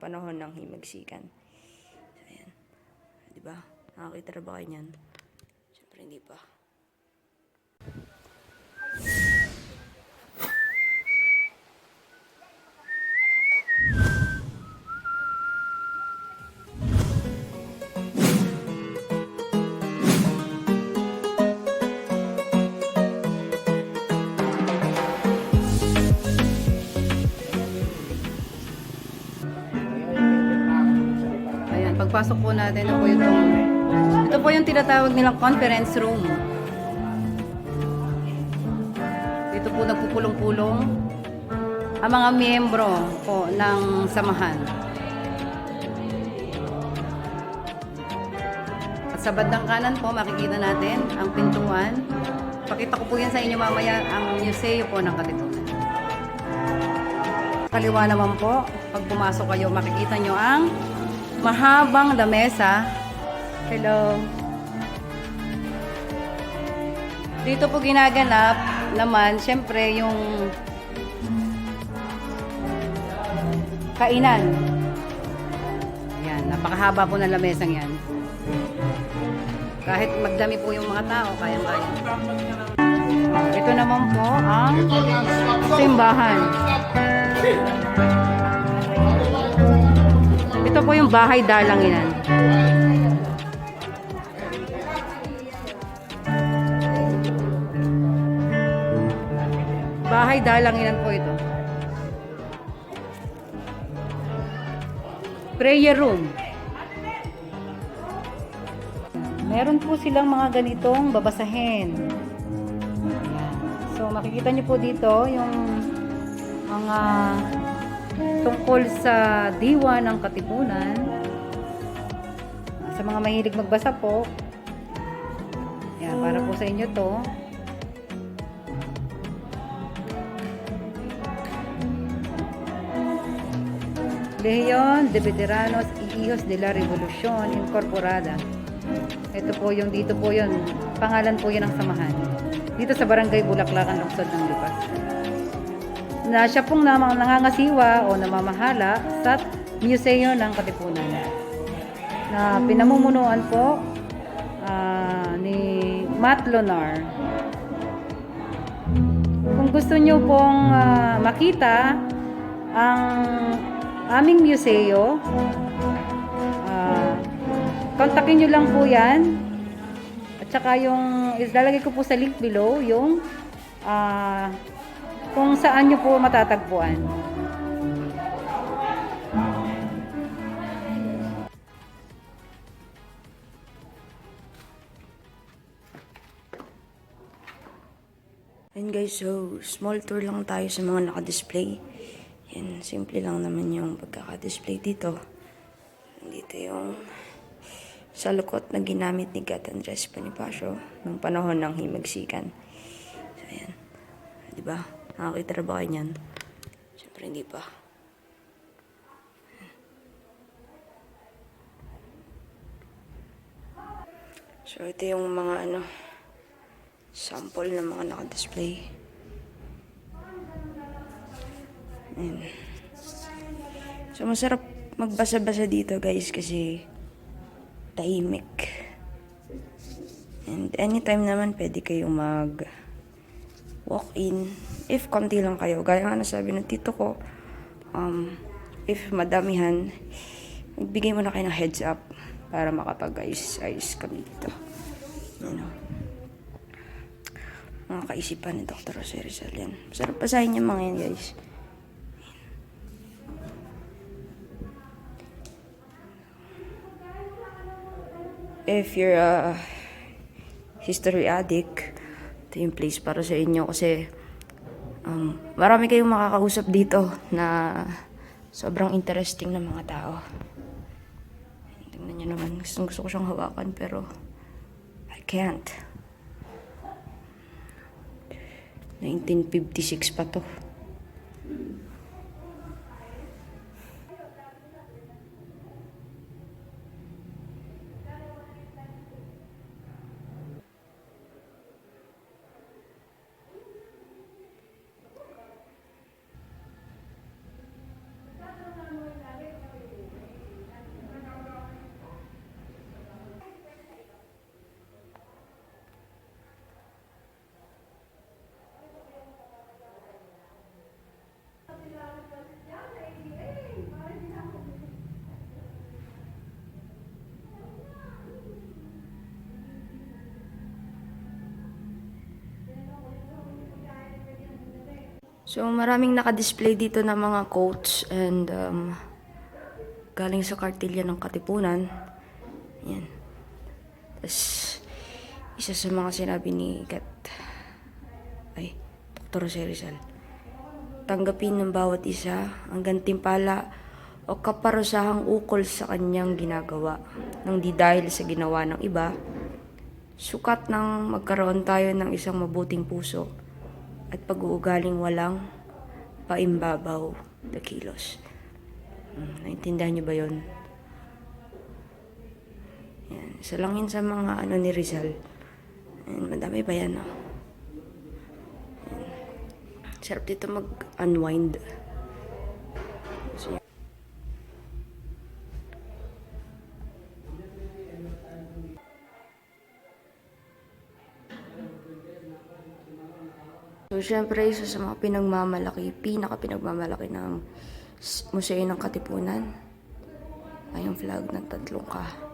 panahon ng himagsikan. So, ayan. Di ba? Nakakita na ba kayo niyan? Siyempre hindi pa. Pagpasok po natin, ito po yung ito po yung tinatawag nilang conference room. Dito po nagpupulong-pulong ang mga miyembro po ng samahan. At sa bandang kanan po, makikita natin ang pintuan. Pakita ko po yan sa inyo mamaya ang museo po ng Katipunan. Kaliwa naman po, pag pumasok kayo, makikita nyo ang mahabang lamesa. Hello. Dito po ginaganap naman, syempre, yung kainan. Yan, napakahaba po ng lamesang yan. Kahit magdami po yung mga tao, kayang-kaya. Ito naman po ang simbahan. Ito po yung bahay dalanginan. Bahay dalanginan po ito. Prayer room. Meron po silang mga ganitong babasahin. So makikita niyo po dito yung mga tungkol sa diwa ng katipunan. Sa mga mahilig magbasa po. Yan, para po sa inyo to. Legion de Veteranos y Hijos de la Revolución Incorporada. Ito po yung dito po yun. Pangalan po yun ng samahan. Dito sa Barangay Bulaklakan, Lungsod ng Lipas na siya pong namang nangangasiwa o namamahala sa Museo ng Katipunan na pinamumunuan po ah, ni Matt Lonar. Kung gusto nyo pong ah, makita ang aming museo, ah, kontakin nyo lang po yan. At saka yung, ilalagay ko po sa link below yung ah, kung saan nyo po matatagpuan. And guys, so small tour lang tayo sa mga naka-display. Yan, simple lang naman yung pagkaka-display dito. Dito yung salukot na ginamit ni Gat Andres Bonifacio nung panahon ng himagsikan. So, ayan. Di ba? Nakakita na ba kayo niyan? Siyempre hindi pa. So, ito yung mga ano, sample ng mga naka-display. Ayan. So, masarap magbasa-basa dito, guys, kasi tahimik. And anytime naman, pwede kayong mag walk-in. If konti lang kayo, gaya nga nasabi ng tito ko, um, if madamihan, magbigay mo na kayo ng heads up para makapag-ayos-ayos kami dito. You know. Mga kaisipan ni Dr. Jose Rizal yan. Masarap basahin yung mga yan, guys. If you're a history addict, ito yung place para sa inyo kasi um, marami kayong makakausap dito na sobrang interesting na mga tao. Tingnan nyo naman, gusto, gusto ko siyang hawakan pero I can't. 1956 pa to. So, maraming nakadisplay dito ng mga quotes and um, galing sa kartilya ng Katipunan. Yan. Tapos, isa sa mga sinabi ni Kat, ay, Dr. Jose Rizal, tanggapin ng bawat isa ang gantimpala o kaparusahang ukol sa kanyang ginagawa nang di dahil sa ginawa ng iba, sukat nang magkaroon tayo ng isang mabuting puso at pag-uugaling walang paimbabaw na kilos. Hmm, naintindihan niyo ba yon? Yan. Isa lang yun sa mga ano ni Rizal. Yan, madami pa yan. Oh. Yan. Sarap dito mag-unwind. Syempre, isa sa mga pinagmamalaki, pinaka pinagmamalaki ng Museo ng Katipunan ay yung flag ng tatlong ka.